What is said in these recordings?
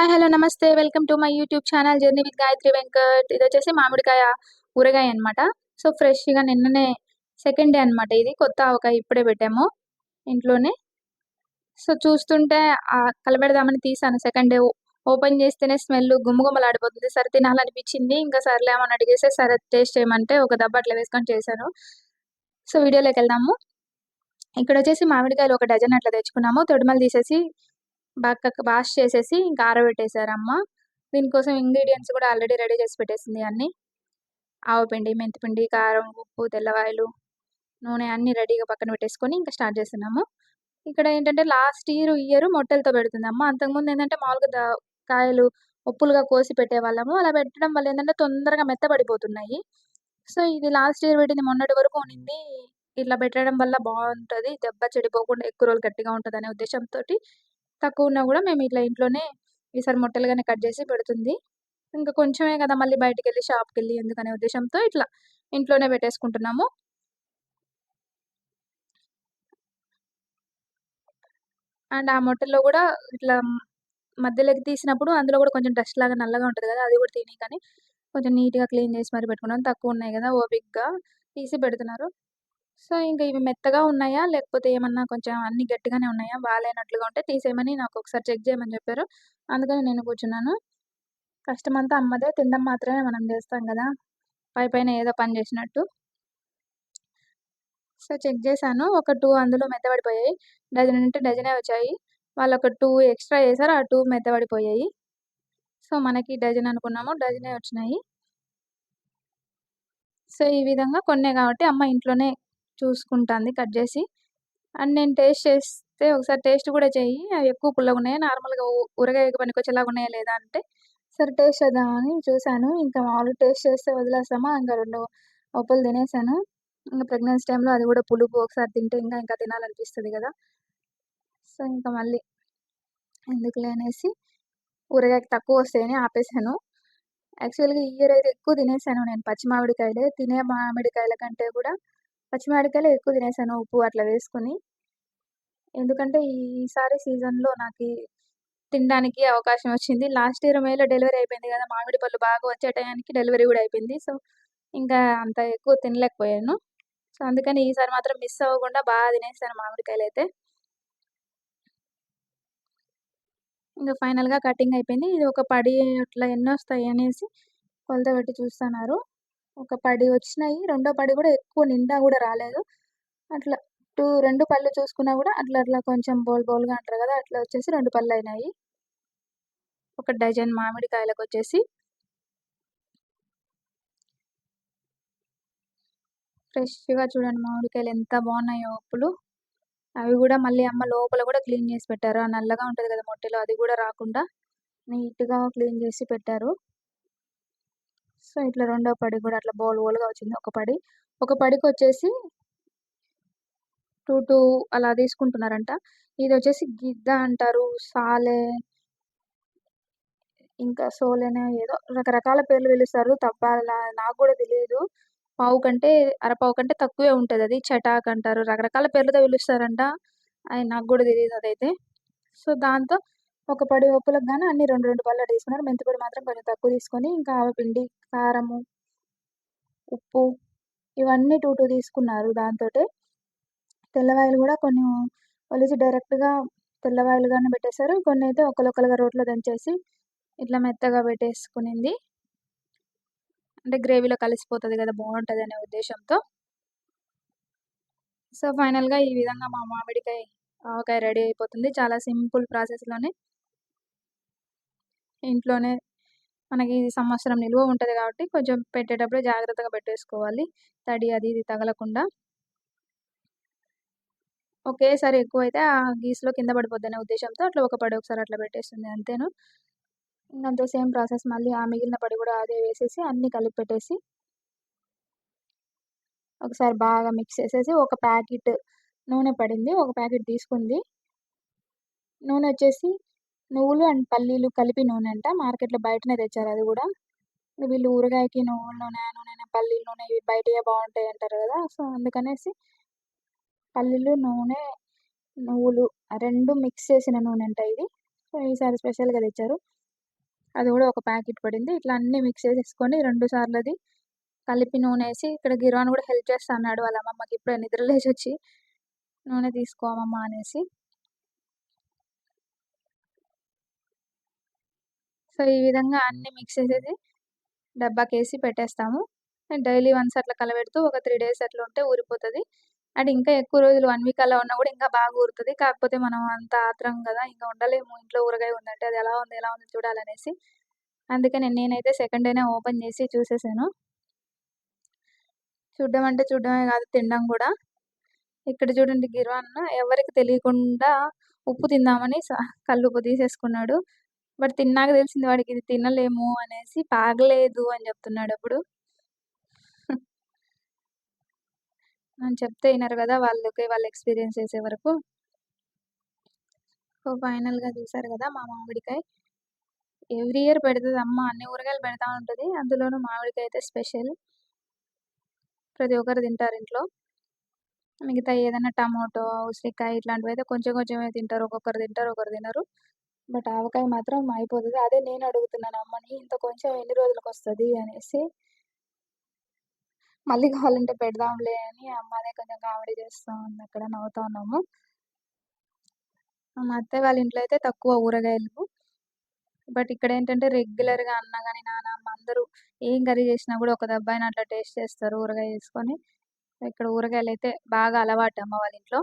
Hi hello నమస్తే. Welcome to my YouTube channel journey with Gayatri Venkat ఇది వచ్చేసి మామిడికాయ ఊరగాయ అనమాట సో ఫ్రెష్గా నిన్ననే సెకండ్ డే అనమాట ఇది. కొత్త ఆవకాయ ఇప్పుడే పెట్టాము ఇంట్లోనే. సో చూస్తుంటే కలబెడదామని తీసాను. సెకండ్ డే ఓపెన్ చేస్తేనే స్మెల్ గుమ్మగుమ్మలాడిపోతుంది సరే తినాలనిపించింది. ఇంకా సర్లేమని అడిగేస్తే సరే టేస్ట్ చేయమంటే ఒక దెబ్బ అట్లా వేసుకొని చేశాను. సో వీడియోలోకి వెళ్దాము. ఇక్కడ వచ్చేసి మామిడికాయలు ఒక డజన్ అట్లా తెచ్చుకున్నాము. తొడిమలు తీసేసి బాగా వాష్ చేసేసి ఇంకా ఆరబెట్టేశారు అమ్మ దీనికోసం ఇంగ్రీడియంట్స్ కూడా ఆల్రెడీ రెడీ చేసి పెట్టేసింది అన్ని. ఆవపిండి మెంతిపిండి కారం ఉప్పు తెల్లవాయలు నూనె అన్ని రెడీగా పక్కన పెట్టేసుకొని ఇంకా స్టార్ట్ చేస్తున్నాము. ఇక్కడ ఏంటంటే లాస్ట్ ఇయర్ ఇయర్ మొట్టలతో పెడుతుంది అమ్మ అంతకుముందు ఏంటంటే మామూలుగా కాయలు ఉప్పులుగా కోసి పెట్టేవాళ్ళము. అలా పెట్టడం వల్ల ఏంటంటే తొందరగా మెత్తబడిపోతున్నాయి. సో ఇది లాస్ట్ ఇయర్ పెట్టింది మొన్నటి వరకు ఉన్నింది ఇట్లా పెట్టడం వల్ల బాగుంటుంది. దెబ్బ చెడిపోకుండా ఎక్కువ రోజులు గట్టిగా ఉంటుంది అనే ఉద్దేశంతో తక్కువ ఉన్నా కూడా మేము ఇట్లా ఇంట్లోనే ఈసారి మొట్టలుగానే కట్ చేసి పెడుతుంది. ఇంకా కొంచెమే కదా మళ్ళీ బయటకు వెళ్ళి షాప్కి వెళ్ళి ఎందుకనే ఉద్దేశంతో ఇట్లా ఇంట్లోనే పెట్టేసుకుంటున్నాము. అండ్ ఆ మొట్టల్లో కూడా ఇట్లా మధ్యలోకి తీసినప్పుడు అందులో కూడా కొంచెం డస్ట్ లాగా నల్లగా ఉంటుంది కదా అది కూడా తిని కానీ కొంచెం నీట్గా క్లీన్ చేసి మరి పెట్టుకున్నాను తక్కువ ఉన్నాయి కదా ఓపిక్గా తీసి పెడుతున్నారు. సో ఇంకా ఇవి మెత్తగా ఉన్నాయా? లేకపోతే ఏమన్నా కొంచెం అన్ని గట్టిగానే ఉన్నాయా? బాగాలేనట్లుగా ఉంటే తీసేయమని నాకు ఒకసారి చెక్ చేయమని చెప్పారు. అందుకని నేను కూర్చున్నాను. కష్టమంతా అమ్మదే తినడం మాత్రమే మనం చేస్తాం కదా? పై పైన ఏదో పని చేసినట్టు. సో చెక్ చేశాను. ఒక టూ అందులో మెత్తబడిపోయాయి. డజన్ అంటే డజనే వచ్చాయి. వాళ్ళు ఒక టూ ఎక్స్ట్రా చేశారు. ఆ టూ మెత్తబడిపోయాయి. సో మనకి డజన్ అనుకున్నాము. డజనే వచ్చినాయి. సో ఈ విధంగా కొన్నే కాబట్టి అమ్మ ఇంట్లోనే చూసుకుంటుంది కట్ చేసి. అండ్ నేను టేస్ట్ చేస్తే ఒకసారి టేస్ట్ కూడా చేయి అవి ఎక్కువ పుల్లగా ఉన్నాయా? నార్మల్గా ఊరగాయ పనికొచ్చేలాగా ఉన్నాయా లేదా అంటే సరే టేస్ట్ చేద్దామని చూశాను. ఇంకా మామూలు టేస్ట్ చేస్తే వదిలేస్తామా? ఇంకా రెండు ఒప్పులు తినేసాను. ఇంకా ప్రెగ్నెన్సీ టైంలో అది కూడా పులుపు ఒకసారి తింటే ఇంకా ఇంకా తినాలనిపిస్తుంది కదా. సో ఇంకా మళ్ళీ ఎందుకులే అనేసి ఊరగాయకి తక్కువ వస్తాయని ఆపేసాను. యాక్చువల్గా ఈ ఇయర్ అయితే ఎక్కువ తినేసాను నేను పచ్చి మామిడికాయలే తినే మామిడికాయల కంటే కూడా పచ్చిమిరపకాయలు ఎక్కువ తినేసాను ఉప్పు అట్లా వేసుకొని. ఎందుకంటే ఈసారి సీజన్లో నాకు తినడానికి అవకాశం వచ్చింది. లాస్ట్ ఇయర్ మేలో డెలివరీ అయిపోయింది కదా మామిడి పళ్ళు బాగా వచ్చే టయానికి డెలివరీ కూడా అయిపోయింది. సో ఇంకా అంత ఎక్కువ తినలేకపోయాను. సో అందుకని ఈసారి మాత్రం మిస్ అవ్వకుండా బాగా తినేసాను మామిడికాయలు అయితే. ఇంకా ఫైనల్గా కటింగ్ అయిపోయింది. ఇది ఒక పడి అట్లా ఎన్ని వస్తాయి అనేసి కొలత పెట్టి చూస్తున్నారు. ఒక పడి వచ్చినాయి. రెండో పడి కూడా ఎక్కువ నిండా కూడా రాలేదు. అట్లా టూ రెండు పళ్ళు చూసుకున్నా కూడా అట్లా అట్లా కొంచెం బోల్ బోల్గా అంటారు కదా అట్లా వచ్చేసి రెండు పళ్ళు అయినాయి. ఒక డజన్ మామిడికాయలకు వచ్చేసి. ఫ్రెష్గా చూడండి మామిడికాయలు ఎంత బాగున్నాయో ఉప్పులు అవి కూడా మళ్ళీ అమ్మ లోపల కూడా క్లీన్ చేసి పెట్టారు. ఆ నల్లగా ఉంటుంది కదా మొట్టెలో అది కూడా రాకుండా నీట్గా క్లీన్ చేసి పెట్టారు. సో ఇట్లా రెండో పడి కూడా అట్లా బోల్ బోల్గా వచ్చింది ఒక పడి. ఒక పడికి వచ్చేసి టూ టూ అలా తీసుకుంటున్నారంట. ఇది వచ్చేసి గిద్ద అంటారు సాలే ఇంకా సోలేనే ఏదో రకరకాల పేర్లు పిలుస్తారు. తప్ప నాకు కూడా తెలియదు పావు కంటే అరపావు కంటే తక్కువే ఉంటుంది అది. చటాక్ అంటారు రకరకాల పేర్లతో పిలుస్తారంట. అది నాకు కూడా తెలియదు అదైతే. సో దాంతో ఒక పడి ఒప్పులకు కానీ అన్ని రెండు రెండు పళ్ళు తీసుకున్నారు. మెంతిపొడి మాత్రం కొంచెం తక్కువ తీసుకొని ఇంకా ఆవపిండి కారము ఉప్పు ఇవన్నీ టూ టూ తీసుకున్నారు దాంతో తెల్లవాయలు కూడా కొన్ని ఒలిచి డైరెక్ట్గా తెల్లవాయలుగానే పెట్టేశారు. కొన్ని అయితే ఒకరొకరుగా రోట్లో దంచేసి ఇట్లా మెత్తగా పెట్టేసుకునింది. అంటే గ్రేవీలో కలిసిపోతుంది కదా బాగుంటుంది అనే ఉద్దేశంతో. సో ఫైనల్గా ఈ విధంగా మా మామిడికాయ ఆవకాయ రెడీ అయిపోతుంది. చాలా సింపుల్ ప్రాసెస్లోనే. ఇంట్లోనే మనకి ఇది సంవత్సరం నిల్వ ఉంటుంది కాబట్టి కొంచెం పెట్టేటప్పుడు జాగ్రత్తగా పెట్టేసుకోవాలి. తడి అది ఇది తగలకుండా. ఒకేసారి ఎక్కువ అయితే ఆ గీసులో కింద పడిపోద్దనే ఉద్దేశంతో అట్లా ఒక పడి ఒకసారి అట్లా పెట్టేస్తుంది అంతేను. ఇంకంతే సేమ్ ప్రాసెస్ మళ్ళీ ఆ మిగిలిన పడి కూడా అదే వేసేసి అన్నీ కలిపి పెట్టేసి ఒకసారి బాగా మిక్స్ చేసేసి ఒక ప్యాకెట్ నూనె పడింది. ఒక ప్యాకెట్ తీసుకుంది. నూనె వచ్చేసి నువ్వులు అండ్ పల్లీలు కలిపి నూనె అంట మార్కెట్లో బయటనే తెచ్చారు అది కూడా. వీళ్ళు ఊరగాయకి నువ్వుల నూనె నూనె పల్లీల నూనె ఇవి బయటయే బాగుంటాయి అంటారు కదా సో అందుకనేసి పల్లీలు నూనె నువ్వులు రెండు మిక్స్ చేసిన నూనె అంట ఇది. సో ఈసారి స్పెషల్గా తెచ్చారు. అది కూడా ఒక ప్యాకెట్ పడింది. ఇట్లా అన్నీ మిక్స్ చేసేసుకొని రెండు సార్లు అది కలిపి నూనె వేసి ఇక్కడ గిరాన్ కూడా హెల్ప్ చేస్తా అన్నాడు వాళ్ళ అమ్మమ్మకి. ఇప్పుడే నిద్ర లేచి వచ్చి నూనె తీసుకోమమ్మా అనేసి. సో ఈ విధంగా అన్ని మిక్స్ చేసేసి డబ్బాకి వేసి పెట్టేస్తాము డైలీ వన్స్ అట్లా కలబెడుతూ ఒక త్రీ డేస్ అట్లా ఉంటే ఊరిపోతుంది. అండ్ ఇంకా ఎక్కువ రోజులు వన్ వీక్ అలా ఉన్నా కూడా ఇంకా బాగా ఊరుతుంది. కాకపోతే మనం అంత ఆత్రం కదా ఇంకా ఉండలేము. ఇంట్లో ఊరగాయ ఉందంటే అది ఎలా ఉంది ఎలా ఉంది చూడాలనేసి. అందుకని నేనైతే సెకండ్ డేనే ఓపెన్ చేసి చూసేసాను. చూడడం అంటే చూడడమే కాదు తినడం కూడా. ఇక్కడ చూడండి గిర్వాన్ ఎవరికి తెలియకుండా ఉప్పు తిందామని కళ్ళు ఉప్పు తీసేసుకున్నాడు. బట్ తిన్నాక తెలిసింది వాడికి ఇది తినలేము అనేసి పాగలేదు అని చెప్తున్నాడు అప్పుడు. అని చెప్తే వినరు కదా వాళ్ళకి వాళ్ళు ఎక్స్పీరియన్స్ చేసే వరకు. సో ఫైనల్గా చూసారు కదా మా మామిడికాయ. ఎవ్రీ ఇయర్ పెడుతుంది అమ్మ అన్ని ఊరగాయలు పెడతా ఉంటుంది. అందులోనూ మామిడికాయ అయితే స్పెషల్. ప్రతి ఒక్కరు తింటారు ఇంట్లో. మిగతా ఏదైనా టమాటో ఉసిరికాయ ఇట్లాంటివి అయితే కొంచెం కొంచెమే తింటారు. ఒక్కొక్కరు తింటారు ఒకరు తినరు. బట్ ఆవకాయ మాత్రం అయిపోతుంది. అదే నేను అడుగుతున్నాను అమ్మని ఇంత కొంచెం ఎన్ని రోజులకు వస్తుంది అనేసి. మళ్ళీ కావాలంటే పెడదాంలే అని అమ్మ అదే కొంచెం కామెడీ చేస్తూ ఉంది. అక్కడ నవ్వుతా ఉన్నాము. మా అత్తయ్య వాళ్ళ ఇంట్లో అయితే తక్కువ ఊరగాయలు. బట్ ఇక్కడ ఏంటంటే రెగ్యులర్గా అన్న కానీ నాన్న అందరూ ఏం కర్రీ చేసినా కూడా ఒక దబ్బాయిని అట్లా టేస్ట్ చేస్తారు ఊరగాయ వేసుకొని. ఇక్కడ ఊరగాయలు అయితే బాగా అలవాటు అమ్మ వాళ్ళ ఇంట్లో.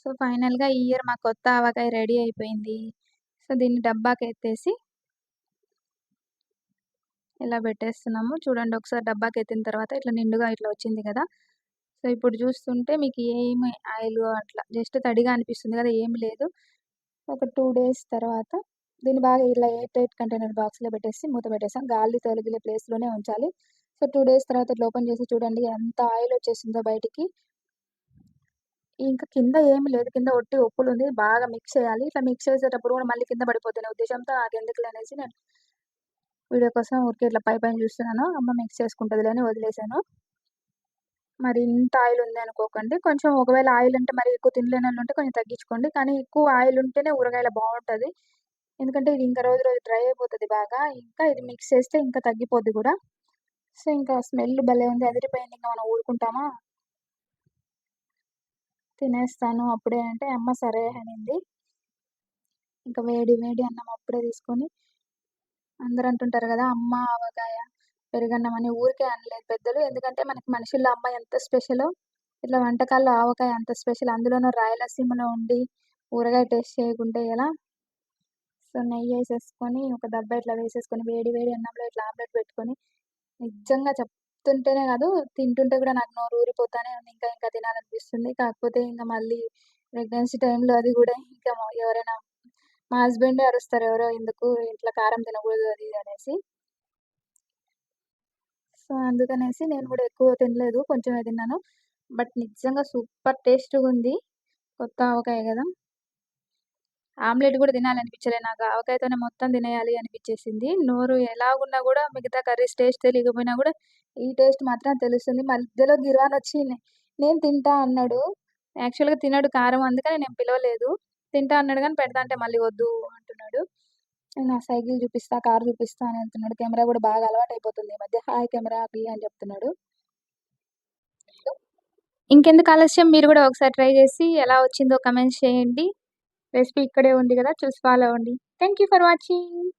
సో ఫైనల్గా ఈ ఇయర్ మా కొత్త ఆవకాయ రెడీ అయిపోయింది. సో దీన్ని డబ్బాకి ఎత్తేసి ఇలా పెట్టేస్తున్నాము. చూడండి ఒకసారి డబ్బాకి ఎత్తిన తర్వాత ఇట్లా నిండుగా ఇట్లా వచ్చింది కదా. సో ఇప్పుడు చూస్తుంటే మీకు ఏమి ఆయిల్ అట్లా జస్ట్ తడిగా అనిపిస్తుంది కదా ఏమి లేదు. ఒక టూ డేస్ తర్వాత దీన్ని బాగా ఇలా ఎయిట్ ఎయిట్ కంటైనర్ బాక్స్లో పెట్టేసి మూత పెట్టేసాం. గాలి తొలగిలే ప్లేస్లోనే ఉంచాలి. సో టూ డేస్ తర్వాత ఇట్లా ఓపెన్ చేసి చూడండి ఎంత ఆయిల్ వచ్చేసిందో బయటికి. ఇంకా కింద ఏమి లేదు. కింద ఒట్టి ఉప్పులు ఉంది బాగా మిక్స్ చేయాలి. ఇట్లా మిక్స్ చేసేటప్పుడు కూడా మళ్ళీ కింద పడిపోతున్న ఉద్దేశంతో నాకు ఎందుకు అనేసి నేను వీడియో కోసం ఊరికే ఇట్లా పై పైన చూస్తున్నాను. అమ్మ మిక్స్ చేసుకుంటుంది అని వదిలేసాను మరి ఇంత ఆయిల్ ఉంది అనుకోకండి. కొంచెం ఒకవేళ ఆయిల్ అంటే మరి ఎక్కువ తినలేని ఉంటే కొంచెం తగ్గించుకోండి. కానీ ఎక్కువ ఆయిల్ ఉంటేనే ఊరగాయలు బాగుంటుంది. ఎందుకంటే ఇది ఇంకా రోజు రోజు డ్రై అయిపోతుంది బాగా. ఇంకా ఇది మిక్స్ చేస్తే ఇంకా తగ్గిపోద్ది కూడా. సో ఇంకా స్మెల్ భలే ఉంది. అదిరిపోయింది. ఇంకా మనం ఊరుకుంటామా? తినేస్తాను. అప్పుడే అంటే అమ్మ సరే అనింది. ఇంకా వేడి వేడి అన్నం అప్పుడే తీసుకొని అందరు అంటుంటారు కదా అమ్మ ఆవకాయ పెరుగన్నం అని ఊరికే అనలేదు పెద్దలు. ఎందుకంటే మనకి మనుషుల్లో అమ్మ ఎంత స్పెషల్ ఇట్లా వంటకాల్లో ఆవకాయ అంత స్పెషల్. అందులోనూ రాయలసీమలో ఉండి ఊరగాయ టేస్ట్ చేయకుంటే ఎలా? సో నెయ్యి వేసేసుకొని ఒక దెబ్బ ఇట్లా వేసేసుకొని వేడి వేడి అన్నంలో ఇట్లా ఆమ్లెట్ పెట్టుకొని నిజంగా చెప్తుంటేనే కాదు తింటుంటే కూడా నాకు నోరు ఊరిపోతానే ఉంది. ఇంకా ఇంకా తినాలనిపిస్తుంది. కాకపోతే ఇంకా మళ్ళీ ప్రెగ్నెన్సీ టైంలో అది కూడా ఇంకా ఎవరైనా మా హస్బెండే అరుస్తారు ఎవరో ఎందుకు ఇంట్లో కారం తినకూడదు అది అనేసి. సో అందుకనేసి నేను కూడా ఎక్కువ తినలేదు. కొంచెమే తిన్నాను. బట్ నిజంగా సూపర్ టేస్ట్గా ఉంది. కొత్త ఆవకాయ కదా. ఆమ్లెట్ కూడా తినాలనిపించలే. నాకు ఆవకాయతోనే మొత్తం తినేయాలి అనిపించేసింది. నోరు ఎలాగున్నా కూడా మిగతా కర్రీస్ టేస్ట్ తెలియకపోయినా కూడా ఈ టేస్ట్ మాత్రం తెలుస్తుంది. మధ్యలో గిర్వాన్ వచ్చి నేను తింటా అన్నాడు. యాక్చువల్గా తినడు కారం అందుకని నేను పిలవలేదు. తింటా అన్నాడు కానీ పెడతా అంటే మళ్ళీ వద్దు అంటున్నాడు. నేను ఆ సైకిల్ చూపిస్తా కారు చూపిస్తా అని అంటున్నాడు. కెమెరా కూడా బాగా అలవాటు అయిపోతుంది ఈ మధ్య హాయ్ కెమెరా బి అని చెప్తున్నాడు. ఇంకెందుకు ఆలస్యం? మీరు కూడా ఒకసారి ట్రై చేసి ఎలా వచ్చిందో కమెంట్స్ చేయండి. రెసిపీ ఇక్కడే ఉంది కదా చూసి ఫాలో అవ్వండి. Thank you for watching